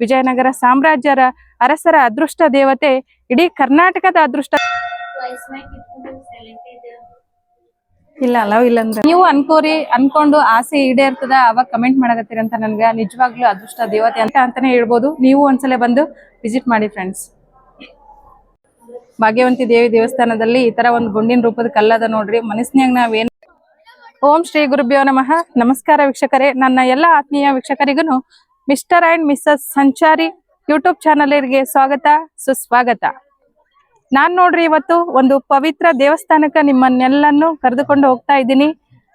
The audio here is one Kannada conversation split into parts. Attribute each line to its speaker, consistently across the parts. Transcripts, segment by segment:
Speaker 1: ವಿಜಯನಗರ ಸಾಮ್ರಾಜ್ಯರ ಅರಸರ ಅದೃಷ್ಟ ದೇವತೆ, ಇಡೀ ಕರ್ನಾಟಕದ ಅದೃಷ್ಟ. ಇಲ್ಲ ಅಲ್ಲ ಇಲ್ಲ ಅಂದ್ರೆ. ನೀವು ಅನ್ಕೋರಿ, ಅನ್ಕೊಂಡು ಆಸೆ ಈಡೇರ್ತದ, ಅವಾಗ ಕಮೆಂಟ್ ಮಾಡಕತ್ತೀರಿ ಅಂತ ನನ್ಗ ನಿಜವಾಗ್ಲೂ ಅದೃಷ್ಟ ದೇವತೆ ಅಂತ ಅಂತಾನೆ ಹೇಳ್ಬೋದು. ನೀವು ಒಂದ್ಸಲ ಬಂದು ವಿಸಿಟ್ ಮಾಡಿ ಫ್ರೆಂಡ್ಸ್ ಭಾಗ್ಯವಂತಿ ದೇವಿ ದೇವಸ್ಥಾನದಲ್ಲಿ ಈ ತರ ಒಂದು ಗುಂಡಿನ ರೂಪದ ಕಲ್ಲದ ನೋಡ್ರಿ. ಮನಸ್ನ್ಯಾಗ ನಾವೇನ್ ಓಂ ಶ್ರೀ ಗುರುಭ್ಯೋ ನಮಃ. ನಮಸ್ಕಾರ ವೀಕ್ಷಕರೇ. ನನ್ನ ಎಲ್ಲ ಆತ್ಮೀಯ ವೀಕ್ಷಕರಿಗೂ mister and missus Sanchari YouTube ಚಾನಲ್ಗೆ ಸ್ವಾಗತ, ಸುಸ್ವಾಗತ. ನಾನ್ ನೋಡ್ರಿ ಇವತ್ತು ಒಂದು ಪವಿತ್ರ ದೇವಸ್ಥಾನಕ್ಕೆ ನಿಮ್ಮನ್ನೆಲ್ಲನ್ನು ಕರೆದುಕೊಂಡು ಹೋಗ್ತಾ ಇದ್ದೀನಿ.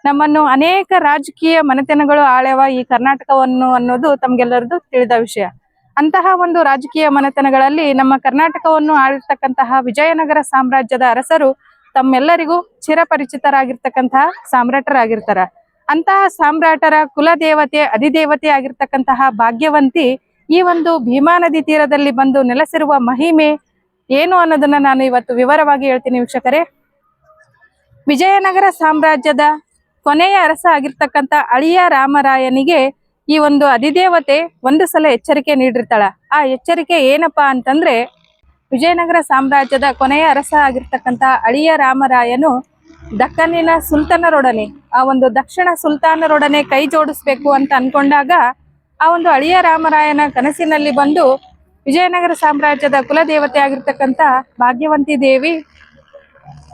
Speaker 1: ನಮ್ಮನ್ನು ಅನೇಕ ರಾಜಕೀಯ ಮನೆತನಗಳು ಆಳೆವ ಈ ಕರ್ನಾಟಕವನ್ನು ಅನ್ನೋದು ತಮ್ಗೆಲ್ಲರದು ತಿಳಿದ ವಿಷಯ. ಅಂತಹ ಒಂದು ರಾಜಕೀಯ ಮನೆತನಗಳಲ್ಲಿ ನಮ್ಮ ಕರ್ನಾಟಕವನ್ನು ಆಳಿರ್ತಕ್ಕಂತಹ ವಿಜಯನಗರ ಸಾಮ್ರಾಜ್ಯದ ಅರಸರು ತಮ್ಮೆಲ್ಲರಿಗೂ ಚಿರಪರಿಚಿತರಾಗಿರ್ತಕ್ಕಂತಹ ಸಾಮ್ರಾಟರಾಗಿರ್ತಾರ. ಅಂತಹ ಸಾಮ್ರಾಟರ ಕುಲದೇವತೆ, ಅಧಿದೇವತೆ ಆಗಿರ್ತಕ್ಕಂತಹ ಭಾಗ್ಯವಂತಿ ಈ ಒಂದು ಭೀಮಾ ನದಿ ತೀರದಲ್ಲಿ ಬಂದು ನೆಲೆಸಿರುವ ಮಹಿಮೆ ಏನು ಅನ್ನೋದನ್ನ ನಾನು ಇವತ್ತು ವಿವರವಾಗಿ ಹೇಳ್ತೀನಿ ವೀಕ್ಷಕರೇ. ವಿಜಯನಗರ ಸಾಮ್ರಾಜ್ಯದ ಕೊನೆಯ ಅರಸ ಆಗಿರ್ತಕ್ಕಂಥ ಅಳಿಯ ರಾಮರಾಯನಿಗೆ ಈ ಒಂದು ಅಧಿದೇವತೆ ಒಂದು ಸಲ ಎಚ್ಚರಿಕೆ ನೀಡಿರ್ತಾಳ. ಆ ಎಚ್ಚರಿಕೆ ಏನಪ್ಪಾ ಅಂತಂದ್ರೆ ವಿಜಯನಗರ ಸಾಮ್ರಾಜ್ಯದ ಕೊನೆಯ ಅರಸ ಆಗಿರ್ತಕ್ಕಂಥ ಅಳಿಯ ರಾಮರಾಯನು ದಕ್ಕನ್ನಿನ ಸುಲ್ತಾನರೊಡನೆ, ಆ ಒಂದು ದಕ್ಷಿಣ ಸುಲ್ತಾನರೊಡನೆ ಕೈ ಜೋಡಿಸ್ಬೇಕು ಅಂತ ಅನ್ಕೊಂಡಾಗ, ಆ ಒಂದು ಅಳಿಯ ರಾಮರಾಯನ ಕನಸಿನಲ್ಲಿ ಬಂದು ವಿಜಯನಗರ ಸಾಮ್ರಾಜ್ಯದ ಕುಲದೇವತೆ ಆಗಿರ್ತಕ್ಕಂಥ ಭಾಗ್ಯವಂತಿ ದೇವಿ,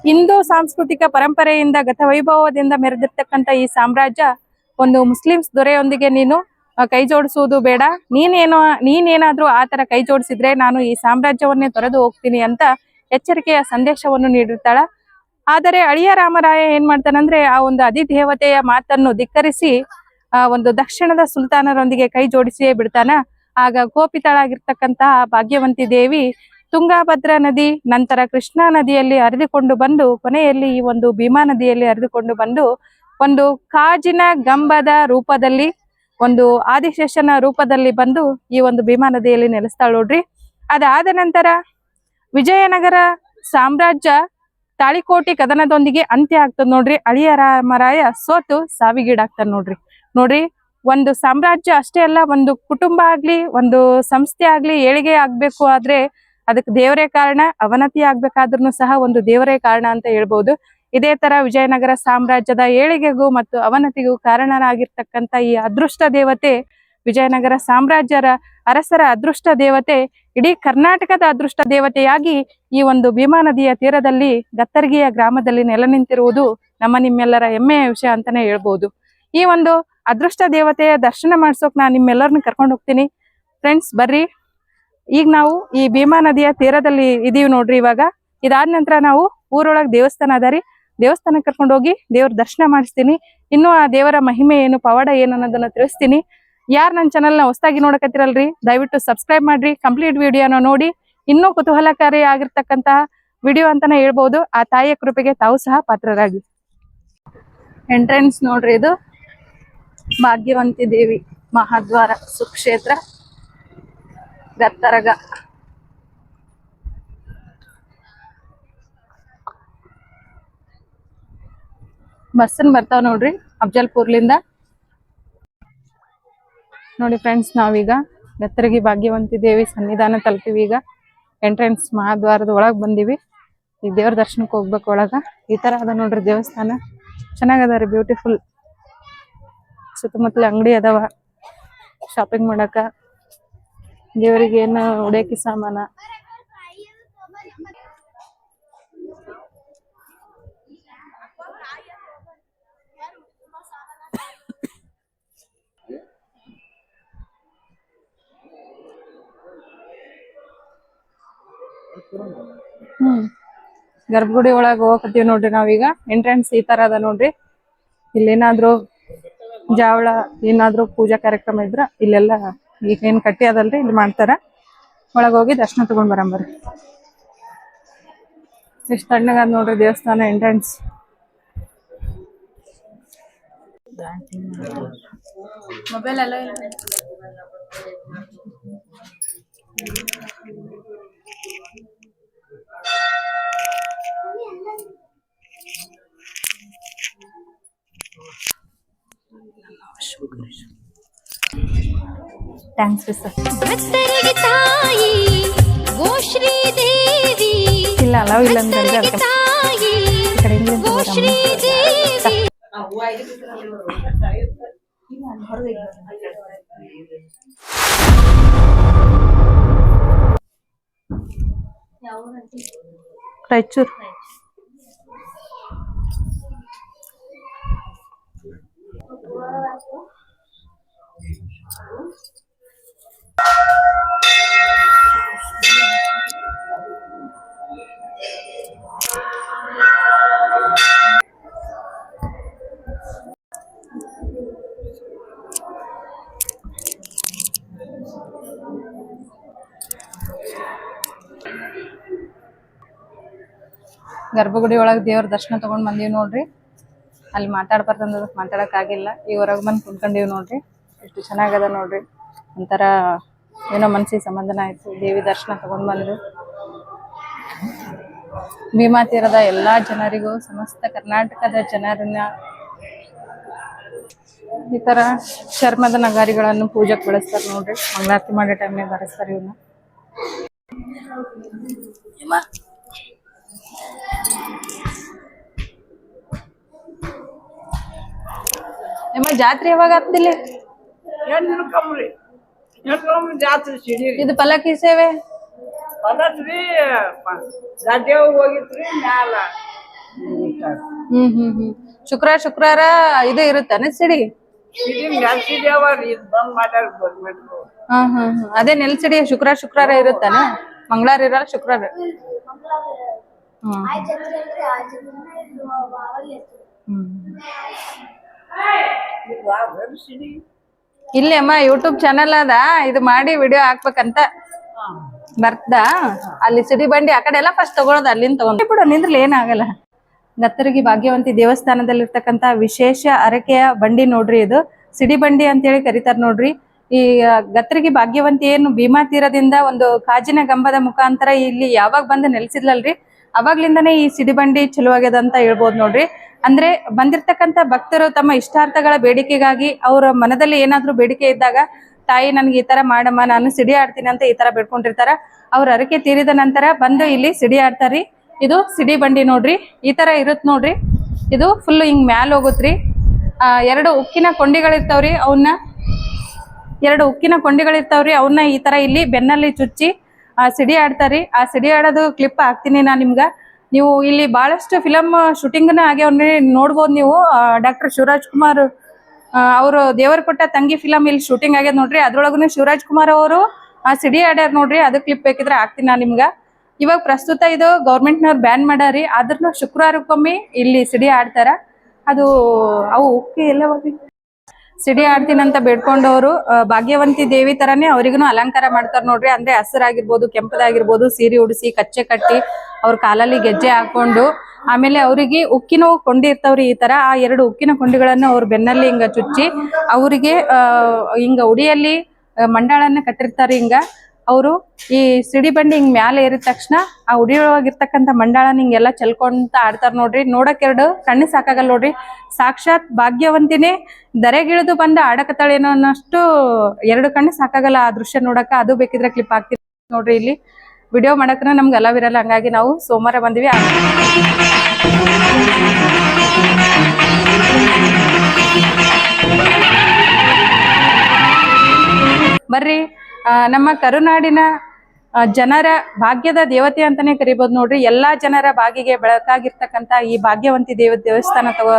Speaker 1: ಹಿಂದೂ ಸಾಂಸ್ಕೃತಿಕ ಪರಂಪರೆಯಿಂದ ಗತವೈಭವದಿಂದ ಮೆರೆದಿರ್ತಕ್ಕಂಥ ಈ ಸಾಮ್ರಾಜ್ಯ ಒಂದು ಮುಸ್ಲಿಮ್ಸ್ ದೊರೆಯೊಂದಿಗೆ ನೀನು ಕೈ ಜೋಡಿಸುವುದು ಬೇಡ. ನೀನೇನೋ, ನೀನೇನಾದ್ರೂ ಆ ತರ ಕೈ ಜೋಡಿಸಿದ್ರೆ ನಾನು ಈ ಸಾಮ್ರಾಜ್ಯವನ್ನೇ ತೊರೆದು ಹೋಗ್ತೀನಿ ಅಂತ ಎಚ್ಚರಿಕೆಯ ಸಂದೇಶವನ್ನು ನೀಡಿರ್ತಾಳ. ಆದರೆ ಅಳಿಯ ರಾಮರಾಯ ಏನ್ ಮಾಡ್ತಾನಂದ್ರೆ ಆ ಒಂದು ಅಧಿದೇವತೆಯ ಮಾತನ್ನು ಧಿಕ್ಕರಿಸಿ, ಆ ಒಂದು ದಕ್ಷಿಣದ ಸುಲ್ತಾನರೊಂದಿಗೆ ಕೈ ಜೋಡಿಸಿಯೇ ಬಿಡ್ತಾನ. ಆಗ ಕೋಪಿತಳಾಗಿರ್ತಕ್ಕಂತಹ ಭಾಗ್ಯವಂತಿ ದೇವಿ ತುಂಗಾಭದ್ರಾ ನದಿ, ನಂತರ ಕೃಷ್ಣಾ ನದಿಯಲ್ಲಿ ಹರಿದುಕೊಂಡು ಬಂದು, ಕೊನೆಯಲ್ಲಿ ಈ ಒಂದು ಭೀಮಾ ನದಿಯಲ್ಲಿ ಹರಿದುಕೊಂಡು ಬಂದು, ಒಂದು ಕಾಜಿನ ಗಂಬದ ರೂಪದಲ್ಲಿ, ಒಂದು ಆದಿಶೇಷನ ರೂಪದಲ್ಲಿ ಬಂದು ಈ ಒಂದು ಭೀಮಾ ನದಿಯಲ್ಲಿ ನೆಲೆಸ್ತಾಳ ನೋಡ್ರಿ. ಅದಾದ ನಂತರ ವಿಜಯನಗರ ಸಾಮ್ರಾಜ್ಯ ತಾಳಿಕೋಟಿ ಕದನದೊಂದಿಗೆ ಅಂತ್ಯ ಆಗ್ತದ ನೋಡ್ರಿ. ಅಳಿಯ ರಾಮರಾಯ ಸೋತು ಸಾವಿಗೀಡಾಗ್ತಾರೆ ನೋಡ್ರಿ. ನೋಡ್ರಿ, ಒಂದು ಸಾಮ್ರಾಜ್ಯ ಅಷ್ಟೇ ಅಲ್ಲ, ಒಂದು ಕುಟುಂಬ ಆಗ್ಲಿ, ಒಂದು ಸಂಸ್ಥೆ ಆಗ್ಲಿ ಏಳಿಗೆ ಆಗ್ಬೇಕು ಆದ್ರೆ ಅದಕ್ಕೆ ದೇವರೇ ಕಾರಣ, ಅವನತಿ ಆಗ್ಬೇಕಾದ್ರೂ ಸಹ ಒಂದು ದೇವರೇ ಕಾರಣ ಅಂತ ಹೇಳ್ಬಹುದು ಇದೇ ತರ ವಿಜಯನಗರ ಸಾಮ್ರಾಜ್ಯದ ಏಳಿಗೆಗೂ ಮತ್ತು ಅವನತಿಗೂ ಕಾರಣರಾಗಿರ್ತಕ್ಕಂಥ ಈ ಅದೃಷ್ಟ ದೇವತೆ ವಿಜಯನಗರ ಸಾಮ್ರಾಜ್ಯರ ಅರಸರ ಅದೃಷ್ಟ ದೇವತೆ, ಇಡೀ ಕರ್ನಾಟಕದ ಅದೃಷ್ಟ ದೇವತೆಯಾಗಿ ಈ ಒಂದು ಭೀಮಾ ನದಿಯ ತೀರದಲ್ಲಿ ಗತ್ತರ್ಗಿಯ ಗ್ರಾಮದಲ್ಲಿ ನೆಲೆ ನಿಂತಿರುವುದು ನಮ್ಮ ನಿಮ್ಮೆಲ್ಲರ ಹೆಮ್ಮೆಯ ವಿಷಯ ಅಂತಾನೆ ಹೇಳ್ಬೋದು. ಈ ಒಂದು ಅದೃಷ್ಟ ದೇವತೆಯ ದರ್ಶನ ಮಾಡ್ಸೋಕ್ ನಾನು ನಿಮ್ಮೆಲ್ಲರನ್ನ ಕರ್ಕೊಂಡು ಹೋಗ್ತೀನಿ. ಫ್ರೆಂಡ್ಸ್ ಬರ್ರಿ. ಈಗ ನಾವು ಈ ಭೀಮಾ ನದಿಯ ತೀರದಲ್ಲಿ ಇದೀವಿ ನೋಡ್ರಿ ಇವಾಗ. ಇದಾದ ನಂತರ ನಾವು ಊರೊಳಗೆ ದೇವಸ್ಥಾನ ಅದ ರೀ. ದೇವಸ್ಥಾನಕ್ಕೆ ಕರ್ಕೊಂಡು ಹೋಗಿ ದೇವ್ರ ದರ್ಶನ ಮಾಡಿಸ್ತೀನಿ. ಇನ್ನು ಆ ದೇವರ ಮಹಿಮೆ ಏನು, ಪವಾಡ ಏನು ಅನ್ನೋದನ್ನ ತಿಳಿಸ್ತೀನಿ. ಯಾರು ನನ್ನ ಚಾನಲ್ನ ಹೊಸದಾಗಿ ನೋಡಕತ್ತಿರಲ್ರಿ? ದಯವಿಟ್ಟು ಸಬ್ಸ್ಕ್ರೈಬ್ ಮಾಡ್ರಿ ಕಂಪ್ಲೀಟ್ ವಿಡಿಯೋನ ನೋಡಿ. ಇನ್ನೂ ಕುತೂಹಲಕಾರಿ ಆಗಿರ್ತಕ್ಕಂತಹ ವಿಡಿಯೋ ಅಂತಾನೆ ಹೇಳ್ಬೋದು. ಆ ತಾಯಿಯ ಕೃಪೆಗೆ ತಾವು ಸಹ ಪಾತ್ರರಾಗಿ. ಎಂಟ್ರೆನ್ಸ್ ನೋಡ್ರಿ ಇದು. ಭಾಗ್ಯವಂತಿ ದೇವಿ ಮಹಾದ್ವಾರ, ಸುಕ್ಷೇತ್ರ, ಗತ್ತರಗ. ಬಸ್ಸನ್ ಬರ್ತಾವ ನೋಡ್ರಿ, ಅಫ್ಜಲ್ಪುರ್ಲಿಂದ. ನೋಡಿ ಫ್ರೆಂಡ್ಸ್ ನಾವೀಗ ಗತ್ತರಗಿ ಭಾಗ್ಯವಂತಿ ದೇವಿ ಸನ್ನಿಧಾನ ತಲುಪಿವಿ. ಈಗ ಎಂಟ್ರೆನ್ಸ್ ಮಹಾದ್ವಾರದ ಒಳಗೆ ಬಂದಿವಿ. ಈ ದೇವ್ರ ದರ್ಶನಕ್ಕೆ ಹೋಗ್ಬೇಕು ಒಳಗ. ಈ ತರ ಅದ ನೋಡ್ರಿ ದೇವಸ್ಥಾನ. ಚೆನ್ನಾಗದ ರೀ ಬ್ಯೂಟಿಫುಲ್ ಸುತ್ತಮುತ್ತಲ ಅಂಗಡಿ ಅದಾವ. ಶಾಪಿಂಗ್ ಮಾಡಕ. ದೇವರಿಗೆ ಏನು ಉಡೇಕಿ ಸಾಮಾನ. ಹ್ಮ್. ಗರ್ಭಗುಡಿ ಒಳಗ ಹೋಗಕತ್ತೀವಿ ನೋಡ್ರಿ ನಾವೀಗ. ಎಂಟ್ರೆನ್ಸ್ ಈ ತರ ಅದ ನೋಡ್ರಿ. ಇಲ್ಲೇನಾದ್ರು ಜಾವಳ, ಏನಾದ್ರು ಪೂಜಾ ಕಾರ್ಯಕ್ರಮ ಇದ್ರ ಇಲ್ಲೆಲ್ಲ ಈಗ ಏನ್ ಕಟ್ಟಿ ಅದಲ್ರಿ, ಇಲ್ಲಿ ಮಾಡ್ತಾರ. ಒಳಗ್ ಹೋಗಿ ದರ್ಶನ ತಗೊಂಡ್ ಬರಂಬರ್ರಿ ಎಷ್ಟ್ ತಣ್ಣಗ ನೋಡ್ರಿ ದೇವಸ್ಥಾನ ಎಂಟ್ರೆನ್ಸ್ ಮೊಬೈಲ್ ಎಲ್ಲ ಥ್ಯಾಂಕ್ಸ್ ರೀ ಸರ್
Speaker 2: ಭಕ್ತರಿಗೆ ತಾಯಿ ಗೋ ಶ್ರೀದೇವಿ
Speaker 1: ಇಲ್ಲ ಅಲಾವ್ ಇಲ್ಲ ಅಂತ ಹೇಳಿದ್ರೆ
Speaker 2: ಭಕ್ತರಿಗೆ
Speaker 1: ಅದಕ್ಕೆ
Speaker 2: ತಾಯಿ
Speaker 1: ಈ ಕಡೆಯಿಂದ
Speaker 2: ಗೋ ಶ್ರೀದೇವಿ
Speaker 1: ಗರ್ಭಗುಡಿ ಒಳಗೆ ದೇವ್ರ ದರ್ಶನ ತಗೊಂಡ್ ಬಂದೀವಿ ನೋಡ್ರಿ. ಅಲ್ಲಿ ಮಾತಾಡ್ಬಾರ್ದಂದ್ರೆ ಮಾತಾಡಕ್ ಆಗಿಲ್ಲ. ಈ ಹೊರಗೆ ಬಂದು ಕುಂತ್ಕೊಂಡಿವಿ ನೋಡ್ರಿ. ಎಷ್ಟು ಚೆನ್ನಾಗದ ನೋಡ್ರಿ. ಒಂಥರ ಏನೋ ಮನಸ್ಸಿಗೆ ಸಂಬಂಧನ ಆಯಿತು. ದೇವಿ ದರ್ಶನ ತಗೊಂಡು ಬಂದ್ರು. ಭೀಮಾ ತೀರದ ಎಲ್ಲ ಜನರಿಗೂ, ಸಮಸ್ತ ಕರ್ನಾಟಕದ ಜನರನ್ನ ಈ ತರ ಚರ್ಮದ ನಗಾರಿಗಳನ್ನು ಪೂಜೆಗೆ ಬಳಸ್ತಾರೆ ನೋಡ್ರಿ. ಮಂಗಳಾರತಿ ಮಾಡೋ ಟೈಮ್ನಾಗ ಬರೆಸ್ತಾರೆ ಇವನ್ನ ಜಾತ್ರೆ ಯಾವಾಗ ಆಗ್ತಿಲ್ಲ?
Speaker 3: ಹೆಣ್ಣು ಕಮ್ರಿ. ಹೆಣ್ಣು ಕಮ್ರಿ ಜಾತ್ರೆ ಸಿಡಿ
Speaker 1: ಇದು ಪಲ್ಲಕ್ಕಿ ಸೇವೆ?
Speaker 3: ಪದತ್ರಿ ಗಡ್ಡೆ ಹೋಗಿತ್ರಿ ಮ್ಯಾಲ
Speaker 1: ಹ್ಮ್ ಹ್ಮ್ ಹ್ಮ್. ಶುಕ್ರವಾರ ಶುಕ್ರವಾರ ಇದು ಇರುತ್ತಾನೆ ಸಿಡಿ?
Speaker 3: ಸಿಡಿ ಮ್ಯಾಲ ಸಿಡಿ ಅವ ರೀ ಇದು ಬಂದ್ ಮಾಡ್ಯಾರ ಗೌರ್ಮೆಂಟ್
Speaker 1: ಹಾ ಹಾ ಹಾ ಅದೇ ನೆಲ್ಸಿಡಿ ಶುಕ್ರವಾರ ಶುಕ್ರವಾರ ಇರುತ್ತಾನೆ? ಮಂಗಳವಾರ ಇರಲ್ಲ ಶುಕ್ರವಾರ ಹ್ಮ್. ಹ್ಮ್.
Speaker 3: ಸಿಡಿ.
Speaker 1: ಇಲ್ಲಿ ಅಮ್ಮ ಯೂಟ್ಯೂಬ್ ಚಾನಲ್ ಅದ. ಇದು ಮಾಡಿ ವಿಡಿಯೋ ಹಾಕ್ಬೇಕಂತ. ಬರ್ತಾ? ಅಲ್ಲಿ ಸಿಡಿ ಬಂಡಿ ಆ ಕಡೆ ಎಲ್ಲ ಫಸ್ಟ್ ತಗೊಳೋದು, ಅಲ್ಲಿಂದ ತಗೊಂಡ್. ಬಿಡು ನಿಂದ್ರಲ್ಲಿ ಏನಾಗಲ್ಲ. ಗತ್ತರಗಿ ಭಾಗ್ಯವಂತಿ ದೇವಸ್ಥಾನದಲ್ಲಿರ್ತಕ್ಕಂತ ವಿಶೇಷ ಅರಕೆಯ ಬಂಡಿ ನೋಡ್ರಿ ಇದು. ಸಿಡಿ ಬಂಡಿ ಅಂತೇಳಿ ಕರಿತಾರ ನೋಡ್ರಿ. ಈ ಗತ್ರಿಗಿ ಗತ್ತರಗಿ ಭಾಗ್ಯವಂತಿ ಏನು ಭೀಮಾ ತೀರದಿಂದ ಒಂದು ಕಾಜಿನ ಗಂಬದ ಮುಖಾಂತರ ಇಲ್ಲಿ ಯಾವಾಗ ಬಂದು ನೆಲೆಸಿದ್ಲಲ್ರಿ? ಅವಾಗ್ಲಿಂದನೇ ಈ ಸಿಡಿಬಂಡಿ ಚಲೋ ಆಗ್ಯದ ಅಂತ ಹೇಳ್ಬೋದು ನೋಡ್ರಿ. ಅಂದ್ರೆ ಬಂದಿರ್ತಕ್ಕಂತ ಭಕ್ತರು ತಮ್ಮ ಇಷ್ಟಾರ್ಥಗಳ ಬೇಡಿಕೆಗಾಗಿ ಅವರ ಮನದಲ್ಲಿ ಏನಾದ್ರೂ ಬೇಡಿಕೆ ಇದ್ದಾಗ, ತಾಯಿ ನನ್ಗೆ ಈ ತರ ಮಾಡಮ್ಮ, ನಾನು ಸಿಡಿ ಆಡ್ತೀನಿ ಅಂತ ಈ ತರ ಬೇಡ್ಕೊಂಡಿರ್ತಾರ. ಅವ್ರ ಅರಕೆ ತೀರಿದ ನಂತರ ಬಂದು ಇಲ್ಲಿ ಸಿಡಿ ಆಡ್ತಾರಿ ಇದು ಸಿಡಿ ಬಂಡಿ ನೋಡ್ರಿ. ಈ ತರ ಇರುತ್ ನೋಡ್ರಿ. ಇದು ಫುಲ್ ಹಿಂಗ್ ಮ್ಯಾಲ್ ಹೋಗುತ್ರಿ. ಆ, ಎರಡು ಉಕ್ಕಿನ ಕೊಂಡಿಗಳಿರ್ತಾವ್ರಿ ಅವನ್ನ ಎರಡು ಉಕ್ಕಿನ ಕೊಂಡಿಗಳಿರ್ತಾವ್ರಿ ಅವನ್ನ ಈ ತರ ಇಲ್ಲಿ ಬೆನ್ನಲ್ಲಿ ಚುಚ್ಚಿ ಆ ಸಿಡಿ ಆಡ್ತಾರಿ, ಆ ಸಿಡಿ ಆಡೋದು ಕ್ಲಿಪ್ ಹಾಕ್ತೀನಿ ನಾನು ನಿಮ್ಗೆ. ನೀವು ಇಲ್ಲಿ ಬಹಳಷ್ಟು ಫಿಲಮ್ ಶೂಟಿಂಗ್ನ ಆಗ್ಯಾವ್ರಿ ನೋಡ್ಬೋದು ನೀವು. ಡಾಕ್ಟರ್ ಶಿವರಾಜ್ ಕುಮಾರ್ ಅವರು ದೇವರ ಕೊಟ್ಟ ತಂಗಿ ಫಿಲಮ್ ಇಲ್ಲಿ ಶೂಟಿಂಗ್ ಆಗ್ಯದ ನೋಡ್ರಿ. ಅದ್ರೊಳಗೂ ಶಿವರಾಜ್ ಕುಮಾರ್ ಅವರು ಆ ಸಿಡಿ ಆಡ್ಯಾರ ನೋಡ್ರಿ. ಅದು ಕ್ಲಿಪ್ ಬೇಕಿದ್ರೆ ಹಾಕ್ತೀನಿ ನಾನು ನಿಮ್ಗೆ. ಇವಾಗ ಪ್ರಸ್ತುತ ಇದು ಗೌರ್ಮೆಂಟ್ನವ್ರು ಬ್ಯಾನ್ ಮಾಡಾರಿ. ಆದ್ರೂ ಶುಕ್ರವಾರಕ್ಕೊಮ್ಮೆ ಇಲ್ಲಿ ಸಿಡಿ ಆಡ್ತಾರ. ಅದು, ಅವು ಉಕ್ಕಿ ಎಲ್ಲ ಸಿಡಿ ಅಂತ ಬೇಡ್ಕೊಂಡವರು ಭಾಗ್ಯವಂತಿ ದೇವಿ ತರಾನೇ ಅವ್ರಿಗೂ ಅಲಂಕಾರ ಮಾಡ್ತಾರ ನೋಡ್ರಿ. ಅಂದ್ರೆ ಹಸಿರಾಗಿರ್ಬೋದು, ಕೆಂಪದಾಗಿರ್ಬೋದು, ಸೀರೆ ಉಡಿಸಿ, ಕಚ್ಚೆ ಕಟ್ಟಿ ಅವ್ರ ಕಾಲಲ್ಲಿ ಗೆಜ್ಜೆ ಹಾಕೊಂಡು, ಆಮೇಲೆ ಅವರಿಗೆ ಉಕ್ಕಿನ ಕೊಂಡಿರ್ತಾವ್ರಿ ಈ ತರ. ಆ ಎರಡು ಉಕ್ಕಿನ ಕೊಂಡಿಗಳನ್ನ ಅವ್ರ ಬೆನ್ನಲ್ಲಿ ಹಿಂಗ ಚುಚ್ಚಿ, ಅವರಿಗೆ ಹಿಂಗ ಉಡಿಯಲ್ಲಿ ಮಂಡಾಳನ್ನ ಕಟ್ಟಿರ್ತಾರೆ ಹಿಂಗ. ಅವರು ಈ ಸಿಡಿ ಬಂಡಿ ಹಿಂಗ್ ಮ್ಯಾಲೆ ಏರಿದ ತಕ್ಷಣ ಆ ಉಡಿಯೊಳಗಿರ್ತಕ್ಕಂಥ ಮಂಡಾಳನ ಹಿಂಗೆಲ್ಲ ಚೆಲ್ಕೊಂತ ಆಡ್ತಾರ ನೋಡ್ರಿ. ನೋಡಕ್ ಎರಡು ಕಣ್ಣು ಸಾಕಾಗಲ್ಲ ನೋಡ್ರಿ. ಸಾಕ್ಷಾತ್ ಭಾಗ್ಯವಂತಿನೇ ದರೆಗಿಳಿದು ಬಂದ ಆಡಕತ್ತಾಳೇನೋ ಅನ್ನೋಷ್ಟು ಎರಡು ಕಣ್ಣು ಸಾಕಾಗಲ್ಲ ಆ ದೃಶ್ಯ ನೋಡಕ. ಅದು ಬೇಕಿದ್ರೆ ಕ್ಲಿಪ್ ಹಾಕ್ತೀನಿ ನೋಡ್ರಿ ಇಲ್ಲಿ. ವಿಡಿಯೋ ಮಾಡಕ್ರ ನಮ್ಗೆ ಅಲವಿರಲ್ಲ ಹಂಗಾಗಿ ನಾವು ಸೋಮವಾರ ಬಂದಿವಿ. ಬರ್ರಿ. ನಮ್ಮ ಕರುನಾಡಿನ ಜನರ ಭಾಗ್ಯದ ದೇವತೆ ಅಂತಾನೆ ಕರಿಬಹುದು ನೋಡ್ರಿ. ಎಲ್ಲಾ ಜನರ ಬಾಗಿಗೆ ಬೆಳಕಾಗಿರ್ತಕ್ಕಂತ ಈ ಭಾಗ್ಯವಂತಿ ದೇವ ದೇವಸ್ಥಾನ ತಗೋ,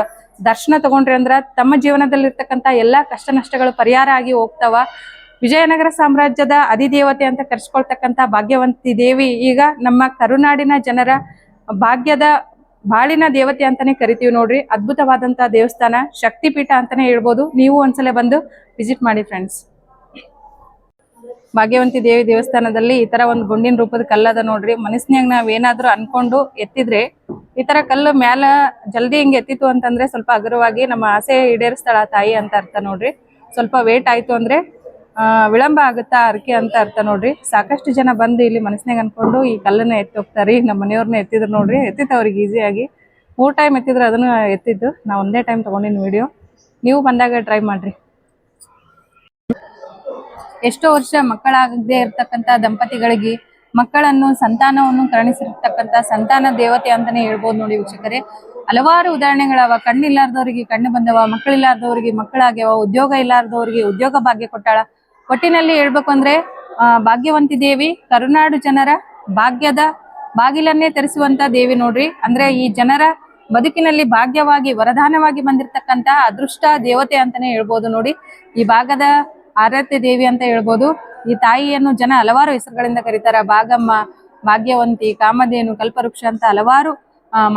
Speaker 1: ದರ್ಶನ ತಗೊಂಡ್ರಿ ಅಂದ್ರ ತಮ್ಮ ಜೀವನದಲ್ಲಿರ್ತಕ್ಕಂತ ಎಲ್ಲಾ ಕಷ್ಟ ನಷ್ಟಗಳು ಪರಿಹಾರ ಆಗಿ ಹೋಗ್ತಾವ. ವಿಜಯನಗರ ಸಾಮ್ರಾಜ್ಯದ ಅಧಿದೇವತೆ ಅಂತ ಕರೆಸ್ಕೊಳ್ತಕ್ಕಂತ ಭಾಗ್ಯವಂತಿ ದೇವಿ ಈಗ ನಮ್ಮ ಕರುನಾಡಿನ ಜನರ ಭಾಗ್ಯದ ಬಾಳಿನ ದೇವತೆ ಅಂತಾನೆ ಕರಿತೀವಿ ನೋಡ್ರಿ. ಅದ್ಭುತವಾದಂತಹ ದೇವಸ್ಥಾನ, ಶಕ್ತಿಪೀಠ ಅಂತಾನೆ ಹೇಳ್ಬೋದು. ನೀವು ಒಂದ್ಸಲ ಬಂದು ವಿಸಿಟ್ ಮಾಡಿ ಫ್ರೆಂಡ್ಸ್ ಭಾಗ್ಯವಂತಿ ದೇವಿ ದೇವಸ್ಥಾನದಲ್ಲಿ ಈ ತರ ಒಂದು ಗುಂಡಿನ ರೂಪದ ಕಲ್ಲದ ನೋಡ್ರಿ. ಮನಸ್ನ್ಯಾಗ ನಾವ್ ಏನಾದ್ರೂ ಅನ್ಕೊಂಡು ಎತ್ತಿದ್ರೆ ಈ ತರ ಕಲ್ಲು ಮ್ಯಾಲ ಜಲ್ದಿ ಹಿಂಗ್ ಎತ್ತಿತ್ತು ಅಂತಂದ್ರೆ ಸ್ವಲ್ಪ ಹಗುರವಾಗಿ ನಮ್ಮ ಆಸೆ ಈಡೇರಿಸ್ತಾಳ ತಾಯಿ ಅಂತ ಅರ್ಥ ನೋಡ್ರಿ. ಸ್ವಲ್ಪ ವೇಟ್ ಆಯ್ತು ಅಂದ್ರೆ ವಿಳಂಬ ಆಗುತ್ತಾ ಅರ್ಕೆ ಅಂತ ಅರ್ಥ ನೋಡ್ರಿ. ಸಾಕಷ್ಟು ಜನ ಬಂದು ಇಲ್ಲಿ ಮನಸ್ನ್ಯಾಗ ಅನ್ಕೊಂಡು ಈ ಕಲ್ಲನ್ನ ಎತ್ತಿ ಹೋಗ್ತಾರಿ. ನಮ್ಮ ಮನೆಯವ್ರನ್ನ ಎತ್ತಿದ್ರು ನೋಡ್ರಿ. ಎತ್ತಿತ್ತು ಅವ್ರಿಗೆ ಈಸಿಯಾಗಿ ಮೂರ್ ಟೈಮ್ ಎತ್ತಿದ್ರು ಅದನ್ನ ಎತ್ತಿದ್ದು. ನಾ ಒಂದೇ ಟೈಮ್ ತಗೊಂಡಿನ ವಿಡಿಯೋ ನೀವು ಬಂದಾಗ ಟ್ರೈ ಮಾಡ್ರಿ. ಎಷ್ಟೋ ವರ್ಷ ಮಕ್ಕಳಾಗದೆ ಇರ್ತಕ್ಕಂತ ದಂಪತಿಗಳಿಗೆ ಮಕ್ಕಳನ್ನು, ಸಂತಾನವನ್ನು ಕರುಣಿಸಿರ್ತಕ್ಕಂತ ಸಂತಾನ ದೇವತೆ ಅಂತಾನೆ ಹೇಳ್ಬೋದು ನೋಡಿ ವೀಕ್ಷಕರೇ. ಹಲವಾರು ಉದಾಹರಣೆಗಳವ ಕಣ್ಣಿಲ್ಲಾರ್ದವ್ರಿಗೆ ಕಣ್ಣು ಬಂದವ, ಮಕ್ಕಳಿಲ್ಲಾರ್ದವ್ರಿಗೆ ಮಕ್ಕಳಾಗ್ಯವ, ಉದ್ಯೋಗ ಇಲ್ಲಾರ್ದವ್ರಿಗೆ ಉದ್ಯೋಗ ಭಾಗ್ಯ ಕೊಟ್ಟಾಳ. ಒಟ್ಟಿನಲ್ಲಿ ಹೇಳ್ಬೇಕು ಅಂದ್ರೆ ಭಾಗ್ಯವಂತಿ ದೇವಿ ಕರುನಾಡು ಜನರ ಭಾಗ್ಯದ ಬಾಗಿಲನ್ನೇ ತರಿಸುವಂತ ದೇವಿ ನೋಡ್ರಿ. ಅಂದ್ರೆ ಈ ಜನರ ಬದುಕಿನಲ್ಲಿ ಭಾಗ್ಯವಾಗಿ ವರದಾನವಾಗಿ ಬಂದಿರತಕ್ಕಂತ ಅದೃಷ್ಟ ದೇವತೆ ಅಂತಾನೆ ಹೇಳ್ಬೋದು ನೋಡಿ. ಈ ಭಾಗದ ಆರಾಧ್ಯ ದೇವಿ ಅಂತ ಹೇಳ್ಬೋದು. ಈ ತಾಯಿಯನ್ನು ಜನ ಹಲವಾರು ಹೆಸರುಗಳಿಂದ ಕರೀತಾರೆ. ಭಾಗಮ್ಮ, ಭಾಗ್ಯವಂತಿ, ಕಾಮಧೇನು, ಕಲ್ಪವೃಕ್ಷ ಅಂತ ಹಲವಾರು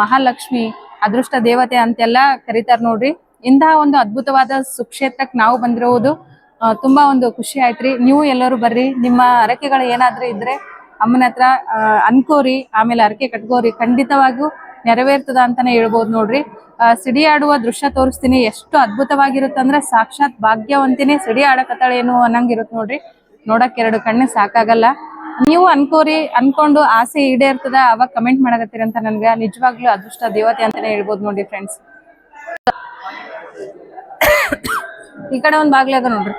Speaker 1: ಮಹಾಲಕ್ಷ್ಮಿ, ಅದೃಷ್ಟ ದೇವತೆ ಅಂತೆಲ್ಲ ಕರೀತಾರ ನೋಡ್ರಿ. ಇಂತಹ ಒಂದು ಅದ್ಭುತವಾದ ಸುಕ್ಷೇತ್ರಕ್ಕೆ ನಾವು ಬಂದಿರುವುದು ತುಂಬಾ ಒಂದು ಖುಷಿ ಆಯ್ತ್ರಿ. ನೀವು ಎಲ್ಲರೂ ಬರ್ರಿ. ನಿಮ್ಮ ಅರಕೆಗಳು ಏನಾದ್ರೂ ಇದ್ರೆ ಅಮ್ಮನ ಹತ್ರ ಅನ್ಕೋರಿ. ಆಮೇಲೆ ಹರಕೆ ಕಟ್ಕೋರಿ. ಖಂಡಿತವಾಗಿಯೂ ನೆರವೇರ್ತದ ಅಂತಾನೆ ಹೇಳ್ಬೋದು ನೋಡ್ರಿ. ಆಡುವ ದೃಶ್ಯ ತೋರಿಸ್ತೀನಿ. ಎಷ್ಟು ಅದ್ಭುತವಾಗಿರುತ್ತಂದ್ರೆ ಸಾಕ್ಷಾತ್ ಭಾಗ್ಯವಂತಿನೇ ಸಿಡಿ ಏನು ಅನ್ನಂಗಿರುತ್ತೆ ನೋಡ್ರಿ. ನೋಡಕ್ ಎರಡು ಕಣ್ಣು ಸಾಕಾಗಲ್ಲ. ನೀವು ಅನ್ಕೋರಿ, ಅನ್ಕೊಂಡು ಆಸೆ ಈಡೇರ್ತದ, ಅವಾಗ ಕಮೆಂಟ್ ಮಾಡಕತ್ತೀರಿ ಅಂತ ನನ್ಗೆ ನಿಜವಾಗ್ಲೂ ಅದೃಷ್ಟ ದೇವತೆ ಅಂತಾನೆ ಹೇಳ್ಬೋದು ನೋಡಿ ಫ್ರೆಂಡ್ಸ್ ಈ ಕಡೆ ಒಂದ್ ಬಾಗ್ಲ ಅದ ನೋಡ್ರಿ.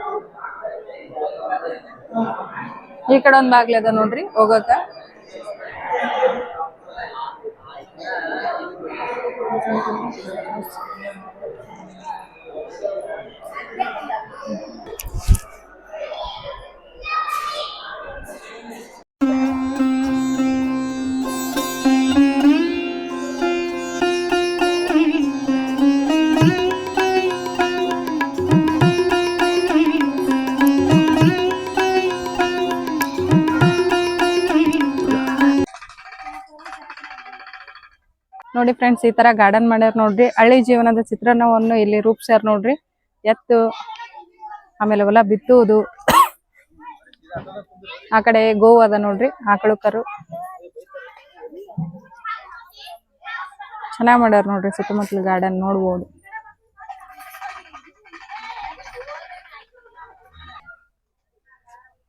Speaker 1: ಈ ಕಡೆ ಒಂದ್ ಬಾಗ್ಲ ಅದ ನೋಡ್ರಿ ಹೋಗಕ Thank you. ನೋಡಿ ಫ್ರೆಂಡ್ಸ್ ಈ ತರ ಗಾರ್ಡನ್ ಮಾಡ್ಯಾರ ನೋಡ್ರಿ. ಹಳ್ಳಿ ಜೀವನದ ಚಿತ್ರಣವನ್ನು ಇಲ್ಲಿ ರೂಪಿಸ್ಯಾರ ನೋಡ್ರಿ. ಎತ್ತು, ಆಮೇಲೆ ಹೊಲ ಬಿತ್ತುವುದು. ಆ ಕಡೆ ಗೋವು ಅದ ನೋಡ್ರಿ ಆಕಳು ಕರು ಚೆನ್ನಾಗ್ ಮಾಡ್ಯಾರ ನೋಡ್ರಿ ಸುತ್ತಮುತ್ತಲ ಗಾರ್ಡನ್ ನೋಡ್ಬೋದು.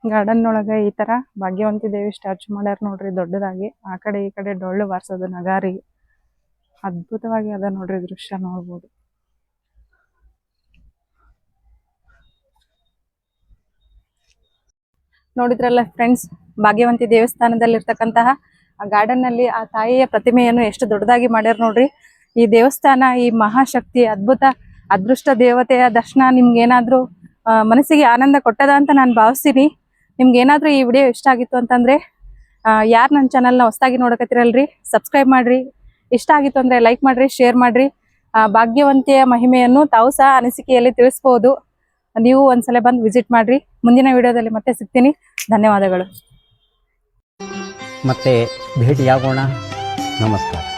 Speaker 1: ಗಾರ್ಡನ್ ಒಳಗ ಈ ತರ ಭಾಗ್ಯವಂತಿ ದೇವಿ ಸ್ಟ್ಯಾಚು ಮಾಡ್ಯಾರ ನೋಡ್ರಿ ದೊಡ್ಡದಾಗಿ. ಆ ಕಡೆ ಈ ಕಡೆ ಡೊಳ್ಳು ಬಾರಿಸೋದು ನಗಾರಿ. ಅದ್ಭುತವಾಗಿ ಅದ ನೋಡ್ರಿ ದೃಶ್ಯ ನೋಡ್ಬೋದು. ನೋಡಿದ್ರಲ್ಲ ಫ್ರೆಂಡ್ಸ್ ಭಾಗ್ಯವಂತಿ ದೇವಸ್ಥಾನದಲ್ಲಿರ್ತಕ್ಕಂತಹ ಆ ಗಾರ್ಡನ್ನಲ್ಲಿ ಆ ತಾಯಿಯ ಪ್ರತಿಮೆಯನ್ನು ಎಷ್ಟು ದೊಡ್ಡದಾಗಿ ಮಾಡ್ಯಾರ ನೋಡ್ರಿ. ಈ ದೇವಸ್ಥಾನ, ಈ ಮಹಾಶಕ್ತಿ, ಅದ್ಭುತ, ಅದೃಷ್ಟ ದೇವತೆಯ ದರ್ಶನ ನಿಮ್ಗೆ ಏನಾದ್ರು ಮನಸ್ಸಿಗೆ ಆನಂದ ಕೊಟ್ಟದ ಅಂತ ನಾನು ಭಾವಿಸ್ತೀನಿ. ನಿಮ್ಗೆ ಏನಾದ್ರು ಈ ವಿಡಿಯೋ ಇಷ್ಟ ಆಗಿತ್ತು ಅಂತಂದ್ರೆ ಯಾರು ನನ್ನ ಚಾನಲ್ನ ಹೊಸದಾಗಿ ನೋಡಕತ್ತಿರಲ್ರಿ ಸಬ್ಸ್ಕ್ರೈಬ್ ಮಾಡ್ರಿ. ಇಷ್ಟ ಆಗಿತ್ತು ಅಂದ್ರೆ ಲೈಕ್ ಮಾಡ್ರಿ ಶೇರ್ ಮಾಡ್ರಿ. ಭಾಗ್ಯವಂತೆಯ ಮಹಿಮೆಯನ್ನು ತಾವು ಸಹ ಅನಿಸಿಕೆಯಲ್ಲಿ ತಿಳಿಸ್ಬೋದು. ನೀವು ಒಂದ್ಸಲ ಬಂದು ವಿಸಿಟ್ ಮಾಡ್ರಿ. ಮುಂದಿನ ವಿಡಿಯೋದಲ್ಲಿ ಮತ್ತೆ ಸಿಗ್ತೀನಿ. ಧನ್ಯವಾದಗಳು.
Speaker 4: ಮತ್ತೆ ಭೇಟಿಯಾಗೋಣ. ನಮಸ್ಕಾರ.